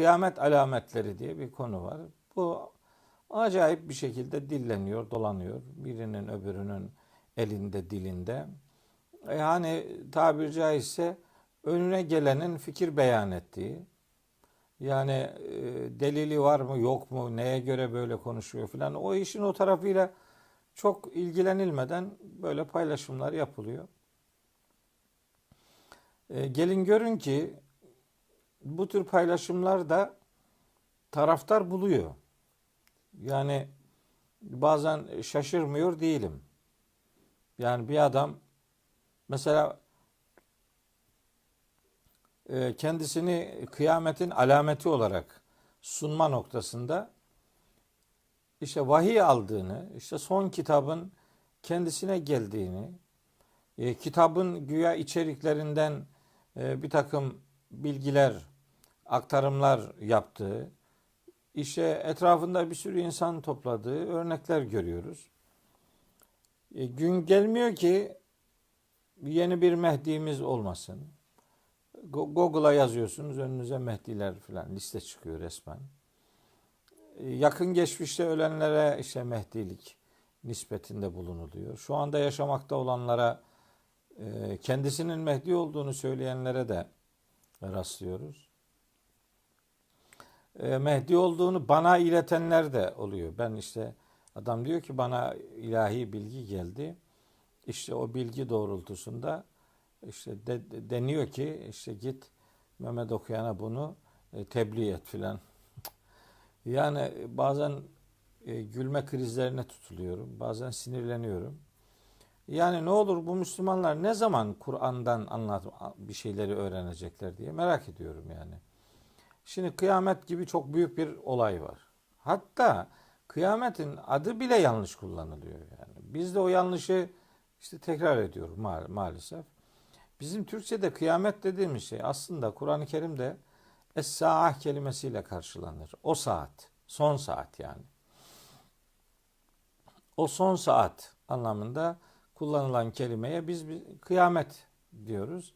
kıyamet alametleri diye bir konu var. Bu acayip bir şekilde dilleniyor, dolanıyor. Birinin öbürünün elinde, dilinde. Yani tabiri caizse önüne gelenin fikir beyan ettiği, yani e, delili var mı yok mu neye göre böyle konuşuyor filan o işin o tarafıyla çok ilgilenilmeden böyle paylaşımlar yapılıyor. E, gelin görün ki bu tür paylaşımlar da taraftar buluyor. Yani bazen şaşırmıyor değilim. Yani bir adam mesela e, kendisini kıyametin alameti olarak sunma noktasında işte vahiy aldığını, işte son kitabın kendisine geldiğini, e, kitabın güya içeriklerinden e, bir takım bilgiler, aktarımlar yaptığı, işte etrafında bir sürü insan topladığı örnekler görüyoruz. E, gün gelmiyor ki yeni bir Mehdi'miz olmasın. Google'a yazıyorsunuz önünüze Mehdiler falan liste çıkıyor resmen. E, yakın geçmişte ölenlere işte Mehdilik nispetinde bulunuluyor. Şu anda yaşamakta olanlara e, kendisinin Mehdi olduğunu söyleyenlere de rastlıyoruz. E, Mehdi olduğunu bana iletenler de oluyor. Ben işte adam diyor ki bana ilahi bilgi geldi. İşte o bilgi doğrultusunda işte de, deniyor ki işte git Mehmet okuyana bunu e, tebliğ et filan. yani bazen e, gülme krizlerine tutuluyorum. Bazen sinirleniyorum. Yani ne olur bu Müslümanlar ne zaman Kur'an'dan anlat bir şeyleri öğrenecekler diye merak ediyorum yani. Şimdi kıyamet gibi çok büyük bir olay var. Hatta kıyametin adı bile yanlış kullanılıyor yani. Biz de o yanlışı işte tekrar ediyoruz ma maalesef. Bizim Türkçe'de kıyamet dediğimiz şey aslında Kur'an-ı Kerim'de Es-Sa'ah kelimesiyle karşılanır. O saat, son saat yani. O son saat anlamında kullanılan kelimeye biz bir kıyamet diyoruz.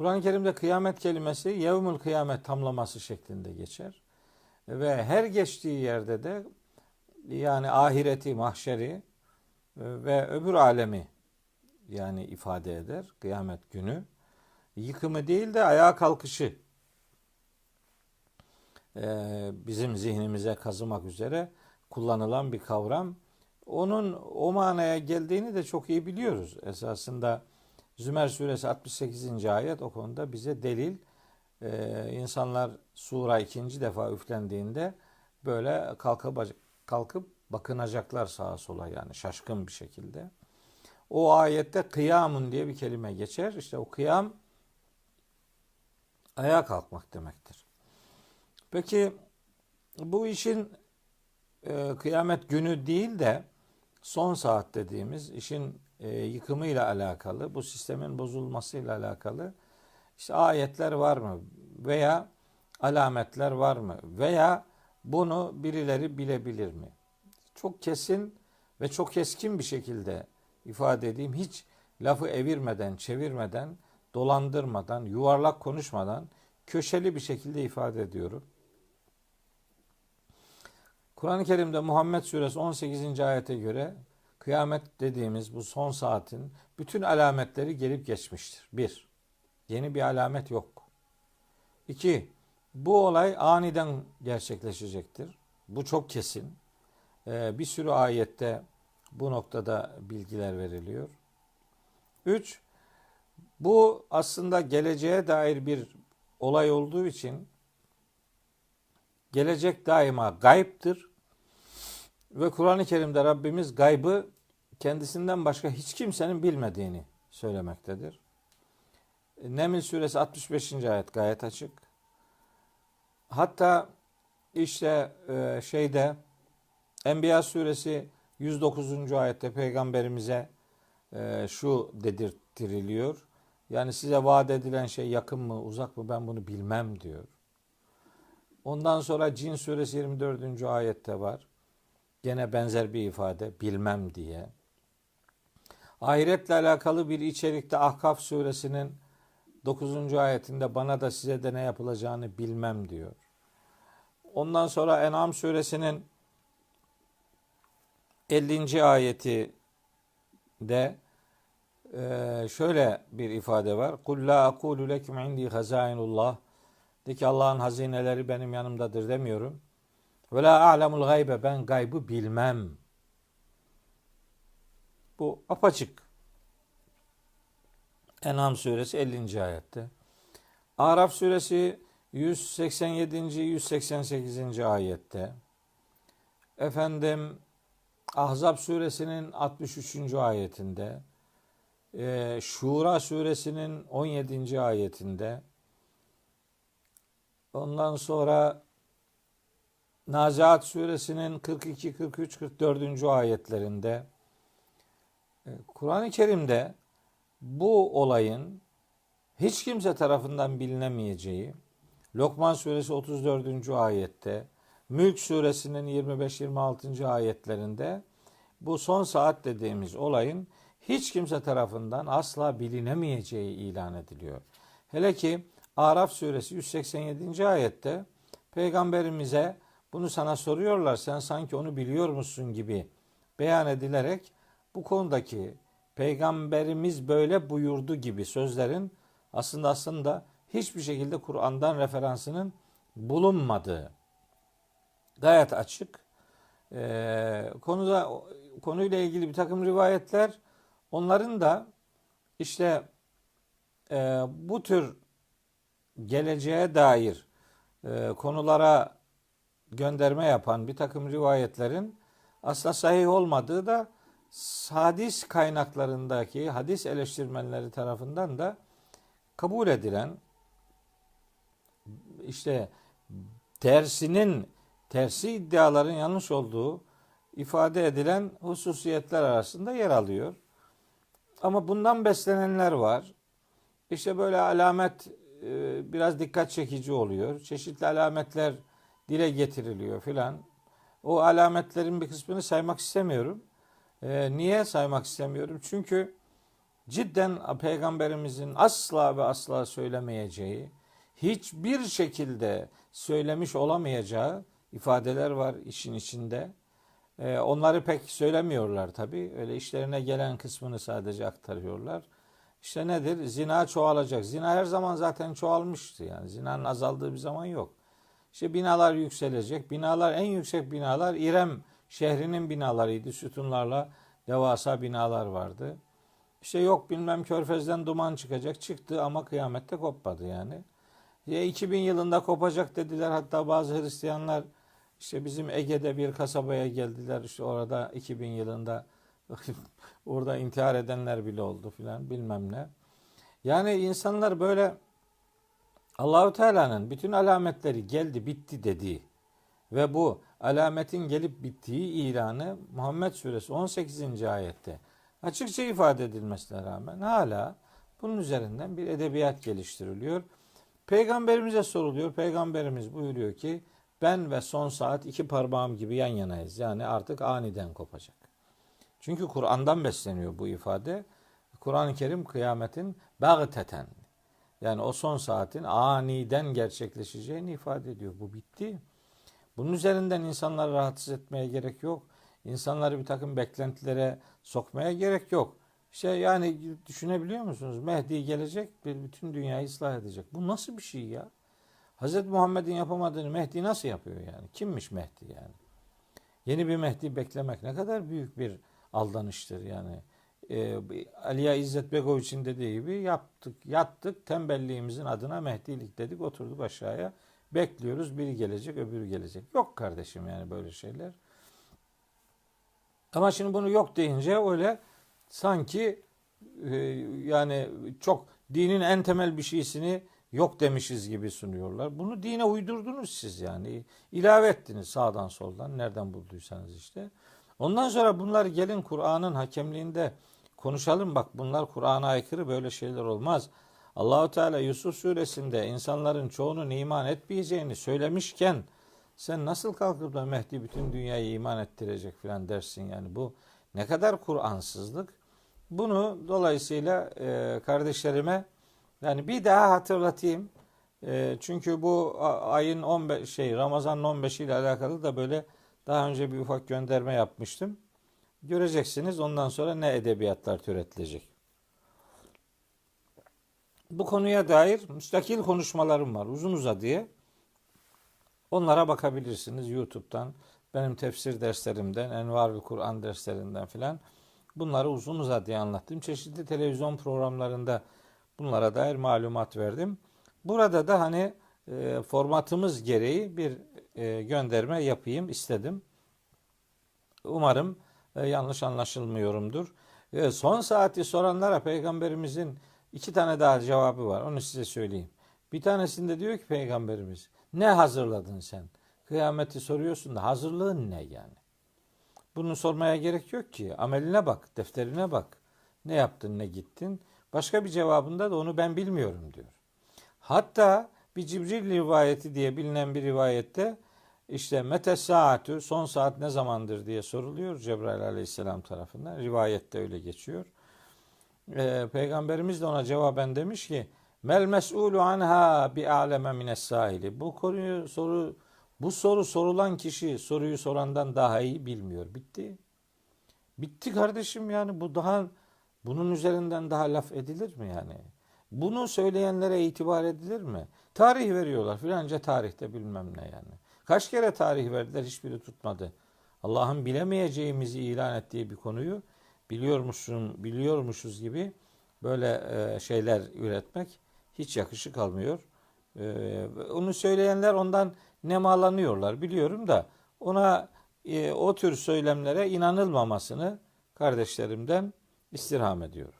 Kur'an-ı Kerim'de kıyamet kelimesi yevmül kıyamet tamlaması şeklinde geçer. Ve her geçtiği yerde de yani ahireti, mahşeri e, ve öbür alemi yani ifade eder kıyamet günü. Yıkımı değil de ayağa kalkışı e, bizim zihnimize kazımak üzere kullanılan bir kavram. Onun o manaya geldiğini de çok iyi biliyoruz. Esasında Zümer suresi 68. ayet o konuda bize delil. Ee, insanlar sura ikinci defa üflendiğinde böyle kalkıp, kalkıp bakınacaklar sağa sola yani şaşkın bir şekilde. O ayette kıyamun diye bir kelime geçer. İşte o kıyam ayağa kalkmak demektir. Peki bu işin e, kıyamet günü değil de son saat dediğimiz işin e, yıkımıyla alakalı, bu sistemin bozulmasıyla alakalı işte ayetler var mı veya alametler var mı veya bunu birileri bilebilir mi? Çok kesin ve çok keskin bir şekilde ifade edeyim. Hiç lafı evirmeden, çevirmeden, dolandırmadan, yuvarlak konuşmadan köşeli bir şekilde ifade ediyorum. Kur'an-ı Kerim'de Muhammed Suresi 18. ayete göre kıyamet dediğimiz bu son saatin bütün alametleri gelip geçmiştir. Bir, yeni bir alamet yok. İki, bu olay aniden gerçekleşecektir. Bu çok kesin. Ee, bir sürü ayette bu noktada bilgiler veriliyor. Üç, bu aslında geleceğe dair bir olay olduğu için gelecek daima gayiptir ve Kur'an-ı Kerim'de Rabbimiz gaybı kendisinden başka hiç kimsenin bilmediğini söylemektedir. Neml suresi 65. ayet gayet açık. Hatta işte e, şeyde Enbiya suresi 109. ayette peygamberimize e, şu dedirttiriliyor. Yani size vaat edilen şey yakın mı uzak mı ben bunu bilmem diyor. Ondan sonra Cin suresi 24. ayette var. Gene benzer bir ifade bilmem diye. Ahiretle alakalı bir içerikte Ahkaf suresinin 9. ayetinde bana da size de ne yapılacağını bilmem diyor. ondan sonra En'am suresinin 50. ayeti de e, şöyle bir ifade var. Kul la akulu lekum indi hazainullah. De ki Allah'ın hazineleri benim yanımdadır demiyorum. Ve la a'lemul gaybe ben gaybı bilmem. Bu apaçık. En'am suresi 50. ayette. Araf suresi 187. 188. ayette. Efendim Ahzab suresinin 63. ayetinde. E, Şura suresinin 17. ayetinde. Ondan sonra Naziat suresinin 42, 43, 44. ayetlerinde Kur'an-ı Kerim'de bu olayın hiç kimse tarafından bilinemeyeceği Lokman suresi 34. ayette Mülk suresinin 25-26. ayetlerinde bu son saat dediğimiz olayın hiç kimse tarafından asla bilinemeyeceği ilan ediliyor. Hele ki Araf suresi 187. ayette peygamberimize bunu sana soruyorlar sen sanki onu biliyor musun gibi beyan edilerek bu konudaki peygamberimiz böyle buyurdu gibi sözlerin aslında aslında hiçbir şekilde Kur'an'dan referansının bulunmadığı gayet açık. Ee, konuda konuyla ilgili bir takım rivayetler onların da işte e, bu tür geleceğe dair e, konulara gönderme yapan bir takım rivayetlerin aslında sahih olmadığı da hadis kaynaklarındaki hadis eleştirmenleri tarafından da kabul edilen işte tersinin tersi iddiaların yanlış olduğu ifade edilen hususiyetler arasında yer alıyor. Ama bundan beslenenler var. İşte böyle alamet e, biraz dikkat çekici oluyor. Çeşitli alametler dile getiriliyor filan. O alametlerin bir kısmını saymak istemiyorum. E, niye saymak istemiyorum? Çünkü cidden peygamberimizin asla ve asla söylemeyeceği, hiçbir şekilde söylemiş olamayacağı ifadeler var işin içinde. Ee, onları pek söylemiyorlar tabi. Öyle işlerine gelen kısmını sadece aktarıyorlar. İşte nedir? Zina çoğalacak. Zina her zaman zaten çoğalmıştı yani. Zinanın azaldığı bir zaman yok. İşte binalar yükselecek. Binalar en yüksek binalar İrem şehrinin binalarıydı. Sütunlarla devasa binalar vardı. İşte yok bilmem körfezden duman çıkacak. Çıktı ama kıyamette kopmadı yani. Ya 2000 yılında kopacak dediler. Hatta bazı Hristiyanlar işte bizim Ege'de bir kasabaya geldiler. İşte orada 2000 yılında orada intihar edenler bile oldu filan bilmem ne. Yani insanlar böyle Allahu Teala'nın bütün alametleri geldi bitti dediği ve bu alametin gelip bittiği ilanı Muhammed Suresi 18. ayette açıkça ifade edilmesine rağmen hala bunun üzerinden bir edebiyat geliştiriliyor. Peygamberimize soruluyor. Peygamberimiz buyuruyor ki ben ve son saat iki parmağım gibi yan yanayız. Yani artık aniden kopacak. Çünkü Kur'an'dan besleniyor bu ifade. Kur'an-ı Kerim kıyametin bagteten yani o son saatin aniden gerçekleşeceğini ifade ediyor. Bu bitti. Bunun üzerinden insanları rahatsız etmeye gerek yok. İnsanları bir takım beklentilere sokmaya gerek yok. İşte yani düşünebiliyor musunuz? Mehdi gelecek, bütün dünyayı ıslah edecek. Bu nasıl bir şey ya? Hz. Muhammed'in yapamadığını Mehdi nasıl yapıyor yani? Kimmiş Mehdi yani? Yeni bir Mehdi beklemek ne kadar büyük bir aldanıştır yani. Ee, Aliya İzzet Begoviç'in dediği gibi yaptık, yattık, tembelliğimizin adına Mehdilik dedik, oturduk aşağıya. Bekliyoruz, biri gelecek, öbürü gelecek. Yok kardeşim yani böyle şeyler. Ama şimdi bunu yok deyince öyle sanki e, yani çok dinin en temel bir şeysini yok demişiz gibi sunuyorlar. Bunu dine uydurdunuz siz yani. ilave ettiniz sağdan soldan nereden bulduysanız işte. Ondan sonra bunlar gelin Kur'an'ın hakemliğinde konuşalım bak bunlar Kur'an'a aykırı böyle şeyler olmaz. Allahu Teala Yusuf suresinde insanların çoğunun iman etmeyeceğini söylemişken sen nasıl kalkıp da Mehdi bütün dünyayı iman ettirecek filan dersin yani bu ne kadar Kur'ansızlık. Bunu dolayısıyla e, kardeşlerime yani bir daha hatırlatayım. E, çünkü bu ayın 15 şey Ramazan'ın 15 ile alakalı da böyle daha önce bir ufak gönderme yapmıştım. Göreceksiniz ondan sonra ne edebiyatlar türetilecek. Bu konuya dair müstakil konuşmalarım var uzun uzadıya. Onlara bakabilirsiniz YouTube'dan, benim tefsir derslerimden, Envarül Kur'an derslerinden filan. Bunları uzun uzadıya anlattım. Çeşitli televizyon programlarında bunlara dair malumat verdim. Burada da hani e, formatımız gereği bir e, gönderme yapayım istedim. Umarım e, yanlış anlaşılmıyorumdur. E, son saati soranlara peygamberimizin iki tane daha cevabı var. Onu size söyleyeyim. Bir tanesinde diyor ki peygamberimiz ne hazırladın sen? Kıyameti soruyorsun da hazırlığın ne yani? Bunu sormaya gerek yok ki. Ameline bak, defterine bak. Ne yaptın, ne gittin? Başka bir cevabında da onu ben bilmiyorum diyor. Hatta bir Cibril rivayeti diye bilinen bir rivayette işte mete saatü son saat ne zamandır diye soruluyor Cebrail aleyhisselam tarafından. Rivayette öyle geçiyor. Ee, Peygamberimiz de ona cevaben demiş ki mel mes'ulu anha bi aleme mines sahili. Bu konuyu soru bu soru sorulan kişi soruyu sorandan daha iyi bilmiyor. Bitti. Bitti kardeşim yani bu daha bunun üzerinden daha laf edilir mi yani? Bunu söyleyenlere itibar edilir mi? Tarih veriyorlar filanca tarihte bilmem ne yani. Kaç kere tarih verdiler hiçbiri tutmadı. Allah'ın bilemeyeceğimizi ilan ettiği bir konuyu biliyormuşsun, biliyormuşuz gibi böyle e, şeyler üretmek hiç yakışık almıyor. E, onu söyleyenler ondan nemalanıyorlar biliyorum da ona e, o tür söylemlere inanılmamasını kardeşlerimden istirham ediyorum.